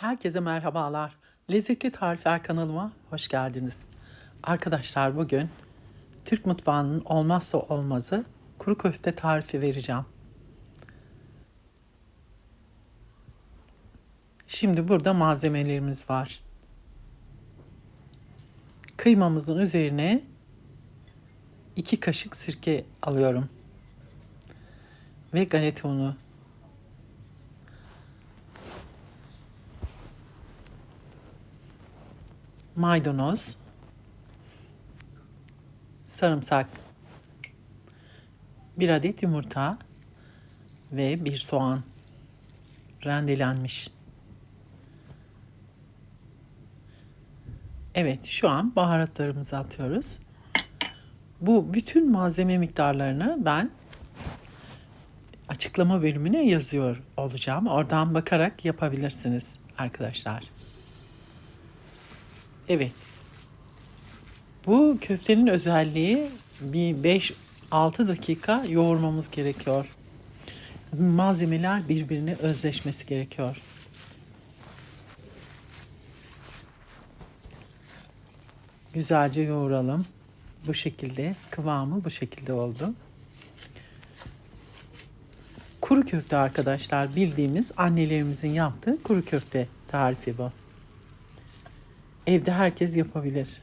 Herkese merhabalar. Lezzetli Tarifler kanalıma hoş geldiniz. Arkadaşlar bugün Türk mutfağının olmazsa olmazı kuru köfte tarifi vereceğim. Şimdi burada malzemelerimiz var. Kıymamızın üzerine 2 kaşık sirke alıyorum. Ve galeta unu maydanoz, sarımsak, bir adet yumurta ve bir soğan rendelenmiş. Evet, şu an baharatlarımızı atıyoruz. Bu bütün malzeme miktarlarını ben açıklama bölümüne yazıyor olacağım. Oradan bakarak yapabilirsiniz arkadaşlar. Evet. Bu köftenin özelliği bir 5-6 dakika yoğurmamız gerekiyor. Malzemeler birbirine özleşmesi gerekiyor. Güzelce yoğuralım. Bu şekilde kıvamı bu şekilde oldu. Kuru köfte arkadaşlar bildiğimiz annelerimizin yaptığı kuru köfte tarifi bu. Evde herkes yapabilir.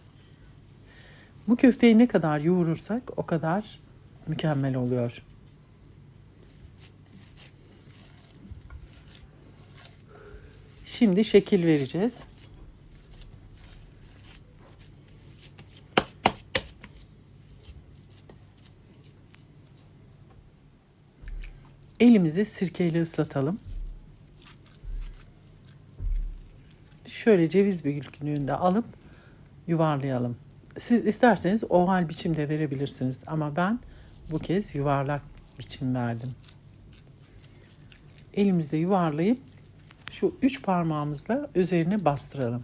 Bu köfteyi ne kadar yoğurursak o kadar mükemmel oluyor. Şimdi şekil vereceğiz. Elimizi sirkeyle ıslatalım. Şöyle ceviz büyüklüğünde alıp yuvarlayalım. Siz isterseniz oval biçimde verebilirsiniz ama ben bu kez yuvarlak biçim verdim. Elimizde yuvarlayıp şu üç parmağımızla üzerine bastıralım.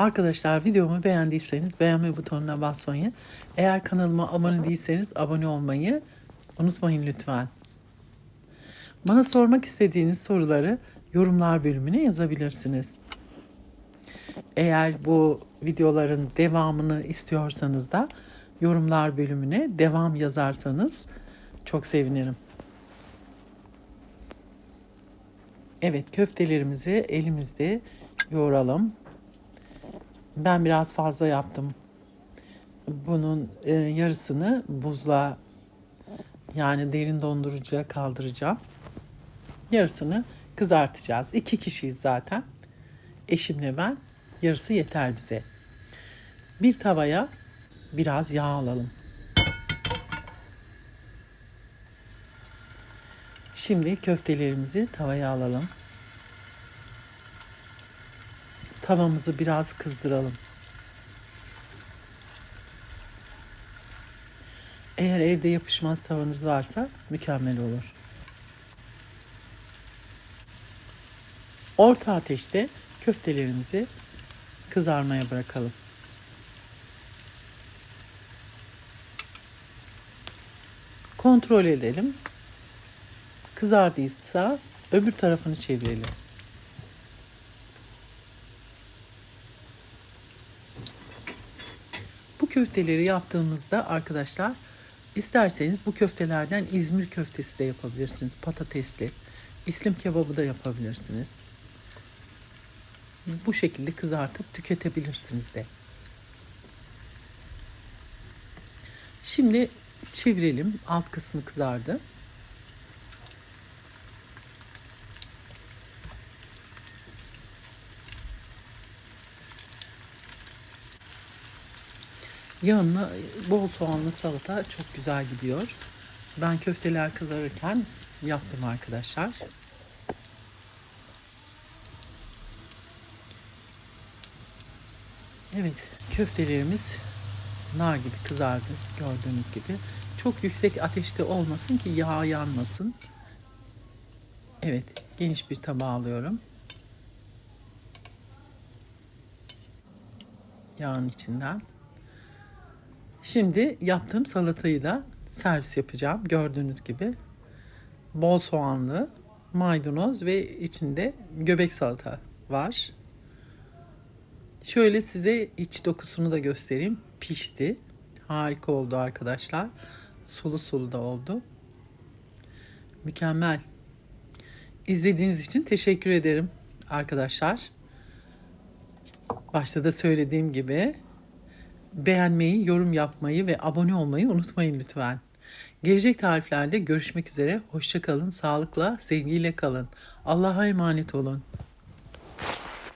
Arkadaşlar videomu beğendiyseniz beğenme butonuna basmayı, eğer kanalıma abone değilseniz abone olmayı unutmayın lütfen. Bana sormak istediğiniz soruları yorumlar bölümüne yazabilirsiniz. Eğer bu videoların devamını istiyorsanız da yorumlar bölümüne devam yazarsanız çok sevinirim. Evet köftelerimizi elimizde yoğuralım. Ben biraz fazla yaptım. Bunun e, yarısını buzla yani derin dondurucuya kaldıracağım. Yarısını kızartacağız. İki kişiyiz zaten. Eşimle ben. Yarısı yeter bize. Bir tavaya biraz yağ alalım. Şimdi köftelerimizi tavaya alalım. Tavamızı biraz kızdıralım. Eğer evde yapışmaz tavanız varsa mükemmel olur. Orta ateşte köftelerimizi kızarmaya bırakalım. Kontrol edelim. Kızardıysa öbür tarafını çevirelim. Köfteleri yaptığımızda arkadaşlar isterseniz bu köftelerden İzmir köftesi de yapabilirsiniz. Patatesli. İslim kebabı da yapabilirsiniz. Bu şekilde kızartıp tüketebilirsiniz de. Şimdi çevirelim. Alt kısmı kızardı. Yanına bol soğanlı salata çok güzel gidiyor. Ben köfteler kızarırken yaptım arkadaşlar. Evet, köftelerimiz nar gibi kızardı gördüğünüz gibi. Çok yüksek ateşte olmasın ki yağ yanmasın. Evet, geniş bir tabağa alıyorum. Yağın içinden. Şimdi yaptığım salatayı da servis yapacağım. Gördüğünüz gibi bol soğanlı, maydanoz ve içinde göbek salata var. Şöyle size iç dokusunu da göstereyim. Pişti. Harika oldu arkadaşlar. Sulu sulu da oldu. Mükemmel. İzlediğiniz için teşekkür ederim arkadaşlar. Başta da söylediğim gibi beğenmeyi, yorum yapmayı ve abone olmayı unutmayın lütfen. Gelecek tariflerde görüşmek üzere. Hoşça kalın, sağlıkla, sevgiyle kalın. Allah'a emanet olun.